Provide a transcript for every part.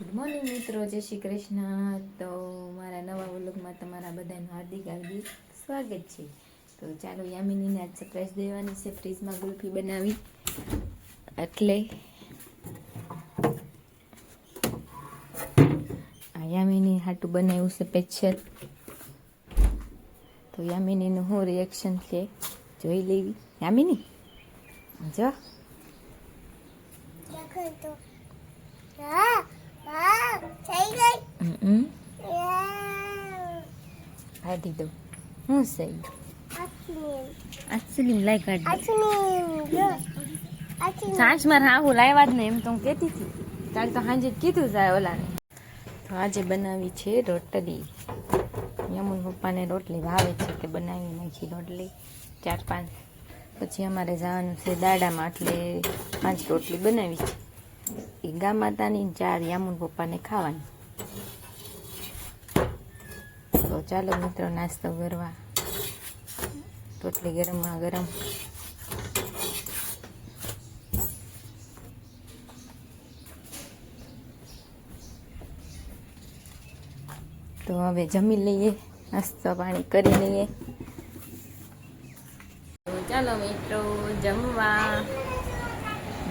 Good morning મિત્રો. જય શ્રી કૃષ્ણ. તો મારા નવા વ્લોગમાં તમારા બધાનું હાર્દિક હાર્દિક સ્વાગત છે. તો ચાલો યામિનીને આજ સરપ્રાઈઝ દેવાની છે. ફ્રીજમાં ગુલ્ફી બનાવી. એટલે આ યામિની હાટું બનાવ્યું છે પેચર તો યામિનીનું શું રિએક્શન છે? જોઈ લેવી. યામિની, જો. કાઢી દઉં હું સહી આચલી લાઈ કાઢી સાંજમાં હાહુ લાવ્યા જ ને એમ તો હું કહેતી હતી કાલ તો સાંજે જ કીધું જાય ઓલાને તો આજે બનાવી છે રોટલી. યમુન પપ્પાને રોટલી ભાવે છે કે બનાવી નાખી રોટલી ચાર પાંચ. પછી અમારે જવાનું છે દાડામાં એટલે પાંચ રોટલી બનાવી છે. એ ગા માતાની ચાર યામુન પપ્પાને ખાવાની. તો ચાલો મિત્રો, નાસ્તો કરવા. રોટલી ગરમમાં ગરમ. તો હવે જમી લઈએ, નાસ્તો પાણી કરી લઈએ. ચાલો મિત્રો, જમવા.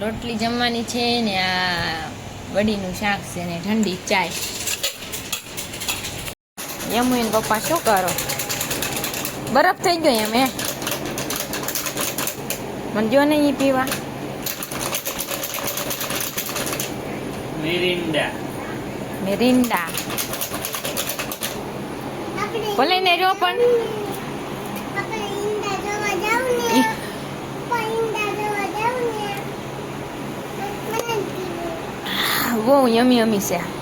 રોટલી જમવાની છે ને આ વડીનું શાક છે ને ઠંડી ચાય. યમુન પપ્પા શું કરો? બરફ થઈ ગયો એમ એ મને જો નહીં પીવા. મિરિન્ડા મિરિન્ડા ભલે ને જો પણ. ને. ને. બહુ યમી યમી છે.